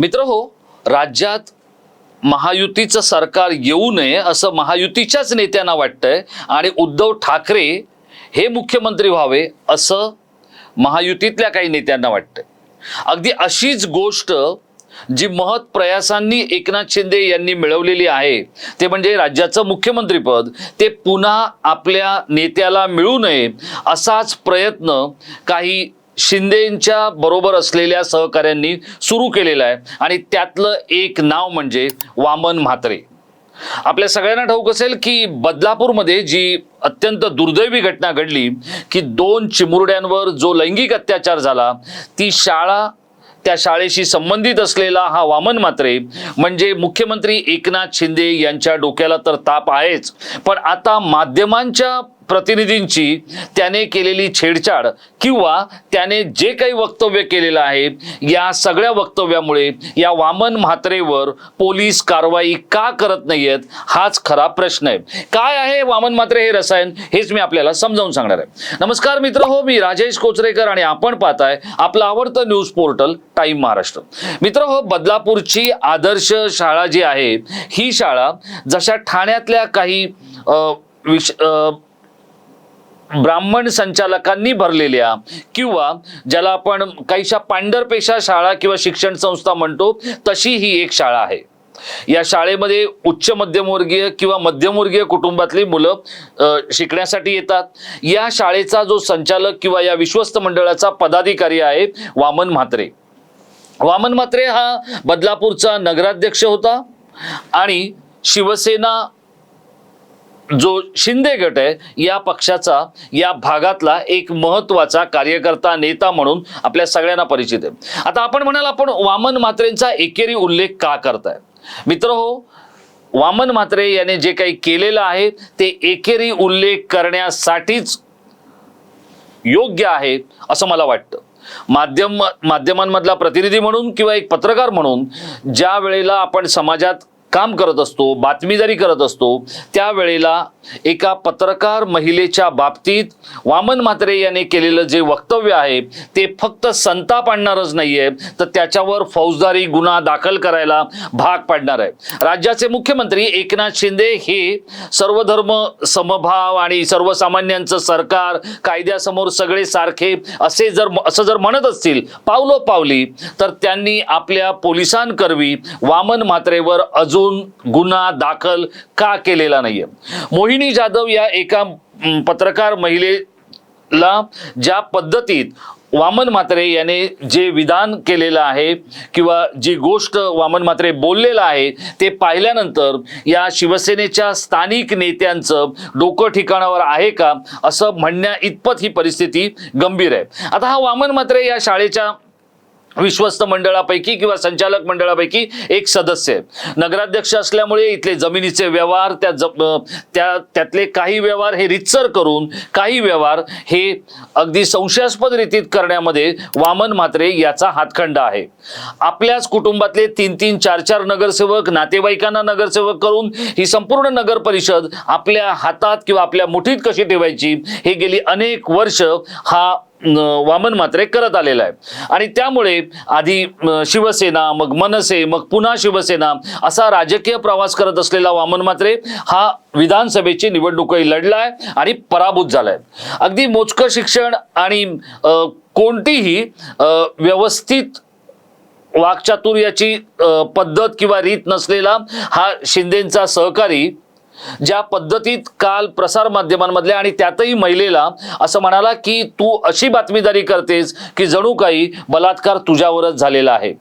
मित्र हो राज्यात महायुतीचं सरकार येऊ नये असं महायुतीच्याच नेत्यांना वाटतंय आणि उद्धव ठाकरे हे मुख्यमंत्री व्हावे असं महायुतीतल्या काही नेत्यांना वाटतंय. अगदी अशीच गोष्ट जी महत् प्रयासांनी एकनाथ शिंदे यांनी मिळवलेली आहे ते म्हणजे राज्याचं मुख्यमंत्रीपद ते पुन्हा आपल्या नेत्याला मिळू नये असाच प्रयत्न काही शिंदेंच्या बरोबर असलेल्या सहकाऱ्यांनी सुरू केलेलं आहे. आणि त्यातलं एक नाव म्हणजे वामन म्हात्रे. आपल्या सगळ्यांना ठाऊक असेल की बदलापूरमध्ये जी अत्यंत दुर्दैवी घटना घडली की दोन चिमुरड्यांवर जो लैंगिक अत्याचार झाला ती शाळा त्या शाळेशी संबंधित असलेला हा वामन मात्रे म्हणजे मुख्यमंत्री एकनाथ शिंदे यांच्या डोक्याला तर ताप आहेच. पण आता माध्यमांच्या प्रतिनिधींची त्याने केलेली छेडछाड किंवा त्याने जे काही वक्तव्य केलेलं आहे या सगळ्या वक्तव्यामुळे या वामन म्हात्रेवर पोलीस कारवाई का करत नाहीयेत हाच खरा प्रश्न आहे. काय आहे वामन म्हात्रे हे रसायन? हेच मी आपल्याला समजावून सांगणार आहे. नमस्कार मित्र हो मी राजेश कोचरेकर आणि आपण पाहताय आपलं आवडतं न्यूज पोर्टल टाइम महाराष्ट्र. मित्र हो बदलापूरची आदर्श शाळा जी आहे ही शाळा जशा ठाण्यातल्या काही विश ब्राह्मण संचालकांनी भरलेल्या किंवा ज्याला आपण काहीशा पांढरपेशा शाळा किंवा शिक्षण संस्था म्हणतो तशी ही एक शाळा आहे. या शाळेमध्ये उच्च मध्यमवर्गीय किंवा मध्यमवर्गीय कुटुंबातली मुलं शिकण्यासाठी येतात. या शाळेचा जो संचालक किंवा या विश्वस्त मंडळाचा पदाधिकारी आहे वामन म्हात्रे. वामन म्हात्रे हा बदलापूरचा नगराध्यक्ष होता आणि शिवसेना जो शिंदे गट आहे या पक्षाचा या भागातला एक महत्त्वाचा कार्यकर्ता नेता म्हणून आपल्या सगळ्यांना परिचित आहे. आता आपण म्हणाल आपण वामन म्हात्रेंचा एकेरी उल्लेख का करताय? मित्र हो वामन म्हात्रे याने जे काही केलेलं आहे ते एकेरी उल्लेख करण्यासाठीच योग्य आहे असं मला वाटतं. माध्यम माध्यमांमधला प्रतिनिधी म्हणून किंवा एक पत्रकार म्हणून ज्या वेळेला आपण समाजात काम करत असतो बातमीदारी करत असतो त्यावेळेला एका पत्रकार महिलेच्या बाबतीत वामन म्हात्रे याने केलेलं जे वक्तव्य आहे ते फक्त संताप आणणारच आहे तर त्याच्यावर फौजदारी गुन्हा दाखल करायला भाग पाडणार आहे. राज्याचे मुख्यमंत्री एकनाथ शिंदे हे सर्वधर्म समभाव आणि सर्वसामान्यांचं सरकार कायद्यासमोर सगळे सारखे असे जर असं जर म्हणत असतील पावलो पावली तर त्यांनी आपल्या पोलिसांकरवी वामन म्हात्रेवर अजून गुन्हा दाखल का केलेला नाहीये? मोहिनी जाधव या एका पत्रकार महिलेला ज्या पद्धतीत वामन म्हात्रे याने जे विधान केलेलं आहे किंवा जी गोष्ट वामन म्हात्रे बोललेलं आहे ते पाहिल्यानंतर या शिवसेनेच्या स्थानिक नेत्यांचं डोकं ठिकाणावर आहे का? असं म्हणण्या इतपत ही परिस्थिती गंभीर आहे. आता हा वामन म्हात्रे या शाळेच्या विश्वस्त मंडळापैकी किंवा संचालक मंडळापैकी एक सदस्य आहे. नगराध्यक्ष असल्यामुळे इथले जमिनीचे व्यवहार त्या ज त्या त्यातले काही व्यवहार हे रितसर करून काही व्यवहार हे अगदी संशयास्पद रीतीत करण्यामध्ये वामन म्हात्रे याचा हातखंडा आहे. आपल्याच कुटुंबातले तीन तीन चार चार नगरसेवक नातेवाईकांना नगरसेवक करून ही संपूर्ण नगर परिषद आपल्या हातात किंवा आपल्या मुठीत कशी ठेवायची हे गेली अनेक वर्ष हा वामन मात्रे करत आलेला आहे. आणि त्यामुळे आधी शिवसेना मग मनसे मग पुन्हा शिवसेना असा राजकीय प्रवास करत असलेला वामन मात्रे हा विधानसभेची निवडणूकही लढलाय आणि पराभूत झालाय. अगदी मोजकं शिक्षण आणि कोणतीही व्यवस्थित वाकचातुर्याची पद्धत किंवा रीत नसलेला हा शिंदेचा सहकारी ज्या पद्धतीत काल प्रसार माध्यमांमधल्या आणि त्यातही महिलेला असं म्हणाला की तू अशी बातमीदारी करतेस की जणू काही बलात्कार तुझ्यावरच झालेला आहे.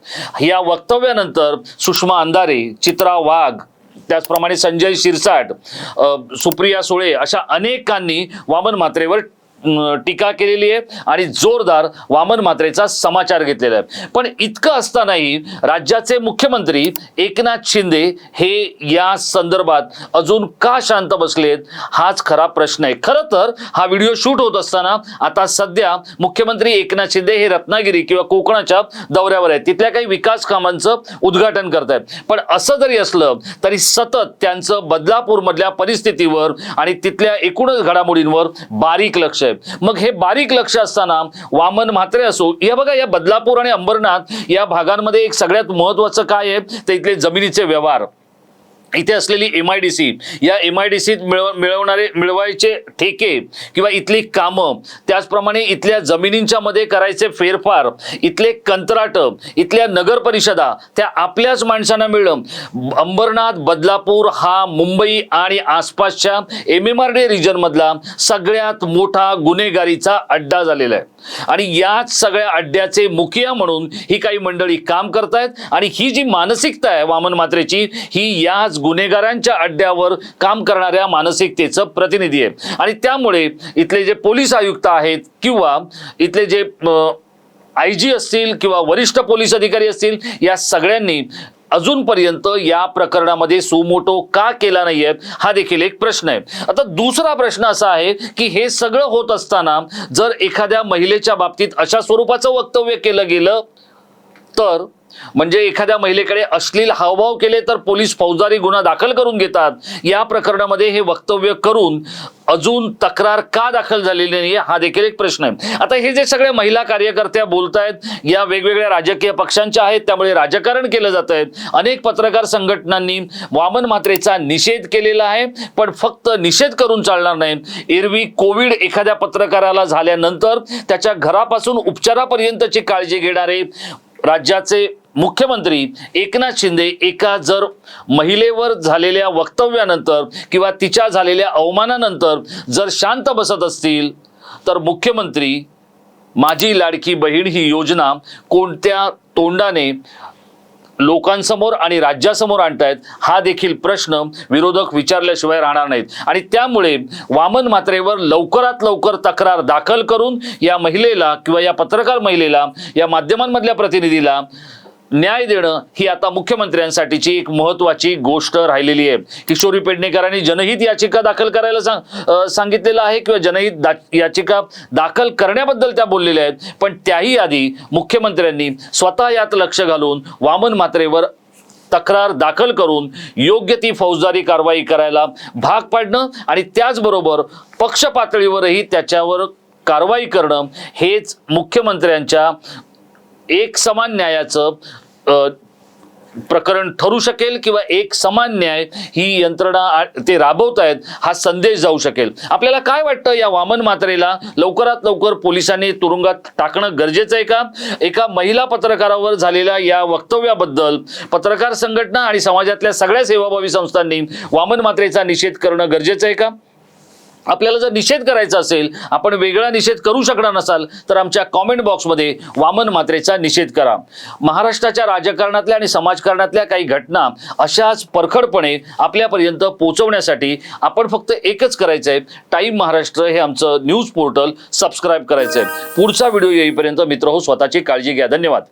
या वक्तव्यानंतर सुषमा अंधारे चित्रा वाघ त्याचप्रमाणे संजय शिरसाट सुप्रिया सुळे अशा अनेकांनी वामन म्हात्रेवर टीका केलेली आहे आणि जोरदार वामन मात्रेचा समाचार घेतलेला आहे. पण इतकं असतानाही राज्याचे मुख्यमंत्री एकनाथ शिंदे हे या संदर्भात अजून का शांत बसलेत हाच खरा प्रश्न आहे. खरं तर हा व्हिडिओ शूट होत असताना आता सध्या मुख्यमंत्री एकनाथ शिंदे हे रत्नागिरी किंवा कोकणाच्या दौऱ्यावर आहेत. तिथल्या काही विकास कामांचं उद्घाटन करतायत पण असं जरी असलं तरी सतत त्यांचं बदलापूरमधल्या परिस्थितीवर आणि तिथल्या एकूणच घडामोडींवर बारीक लक्ष आहे मग हे बारीक लक्ष असताना वामन म्हात्रे असो या बघा या बदलापूर आणि अंबरनाथ या भागांमध्ये एक सगळ्यात महत्वाचं काय आहे? ते इथले जमिनीचे व्यवहार. इथे असलेली एम आय डी सी या एम आय डी सीत मिळव मिळवणारे मिळवायचे ठेके किंवा इथली कामं त्याचप्रमाणे इथल्या जमिनींच्या मध्ये करायचे फेरफार इथले कंत्राट इथल्या नगर परिषदा त्या आपल्याच माणसांना मिळणं. अंबरनाथ बदलापूर हा मुंबई आणि आसपासच्या एम एम आर डी रिजनमधला सगळ्यात मोठा गुन्हेगारीचा अड्डा झालेला आहे. आणि याच सगळ्या अड्ड्याचे मुखिया म्हणून ही काही मंडळी काम करतायत आणि ही जी मानसिकता आहे वामन मात्रेची ही याच गुन्हेगारांच्या अड्ड्यावर काम करणाऱ्या मानसिकतेचं प्रतिनिधी आहे. आणि त्यामुळे इथले जे पोलीस आयुक्त आहेत किंवा इथले जे आय जी असतील किंवा वरिष्ठ पोलीस अधिकारी असतील या सगळ्यांनी अजूनपर्यंत या प्रकरणामध्ये सुमोटो का केला नाहीये हा देखील एक प्रश्न आहे. आता दुसरा प्रश्न असा आहे की हे सगळं होत असताना जर एखाद्या महिलेच्या बाबतीत अशा स्वरूपाचं वक्तव्य केलं गेलं तर म्हणजे एखाद्या महिलेकडे अश्लील हावभाव केले तर पोलीस फौजदारी गुन्हा दाखल करून घेतात. या प्रकरणामध्ये हे वक्तव्य करून अजून तक्रार का दाखल झालेली नाही हा देखील एक प्रश्न आहे. आता हे जे सगळे महिला कार्यकर्त्या बोलत आहेत या वेगवेगळ्या राजकीय पक्षांच्या आहेत त्यामुळे राजकारण केलं जात आहे. अनेक पत्रकार संघटनांनी वामन मात्रेचा निषेध केलेला आहे पण फक्त निषेध करून चालणार नाही. एरवी कोविड एखाद्या पत्रकाराला झाल्यानंतर त्याच्या घरापासून उपचारापर्यंतची काळजी घेणारे राज्याचे मुख्यमंत्री एकनाथ शिंदे एका जर महिलेवर झालेल्या वक्तव्यानंतर किंवा तिच्या झालेल्या अवमानानंतर जर शांत बसत असतील तर मुख्यमंत्री माझी लाडकी बहीण ही योजना कोणत्या तोंडाने लोकांसमोर आणि राज्यासमोर आणतायत हा देखील प्रश्न विरोधक विचारल्याशिवाय राहणार नाहीत. आणि त्यामुळे वामन मात्रेवर लवकरात लवकर तक्रार दाखल करून या महिलेला किंवा या पत्रकार महिलेला या माध्यमांमधल्या प्रतिनिधीला न्याय देणं ही आता मुख्यमंत्र्यांसाठीची एक महत्वाची गोष्ट राहिलेली आहे. किशोरी पेडणेकरांनी जनहित याचिका दाखल करायला सांग सांगितलेलं आहे किंवा जनहित दा याचिका दाखल करण्याबद्दल त्या बोललेल्या आहेत. पण त्याही आधी मुख्यमंत्र्यांनी स्वतः यात लक्ष घालून वामन मात्रेवर तक्रार दाखल करून योग्य ती फौजदारी कारवाई करायला भाग पाडणं आणि त्याचबरोबर पक्ष पातळीवरही त्याच्यावर कारवाई करणं हेच मुख्यमंत्र्यांच्या एक समान न्यायाचं प्रकरण ठरू शकेल किंवा एक समान न्याय ही यंत्रणा ते राबवत आहेत हा संदेश जाऊ शकेल. आपल्याला काय वाटतं या वामन मात्रेला? लवकरात लवकर पोलिसांनी तुरुंगात टाकणं गरजेचं आहे का? एका महिला पत्रकारावर झालेल्या या वक्तव्याबद्दल पत्रकार संघटना आणि समाजातल्या सगळ्या सेवाभावी संस्थांनी वामन मात्रेचा निषेध करणं गरजेचं आहे का? आपल्याला जर निषेध करायचा असेल आपण वेगळा निषेध करू शकणार नसाल तर आमच्या कॉमेंट बॉक्समध्ये वामन मात्रेचा निषेध करा. महाराष्ट्राच्या राजकारणातल्या आणि समाजकारणातल्या काही घटना अशाच परखडपणे आपल्यापर्यंत पोहोचवण्यासाठी आपण फक्त एकच करायचं आहे टाईम महाराष्ट्र हे आमचं न्यूज पोर्टल सबस्क्राईब करायचं आहे पुढचा व्हिडिओ येईपर्यंत मित्र हो स्वतःची काळजी घ्या. धन्यवाद.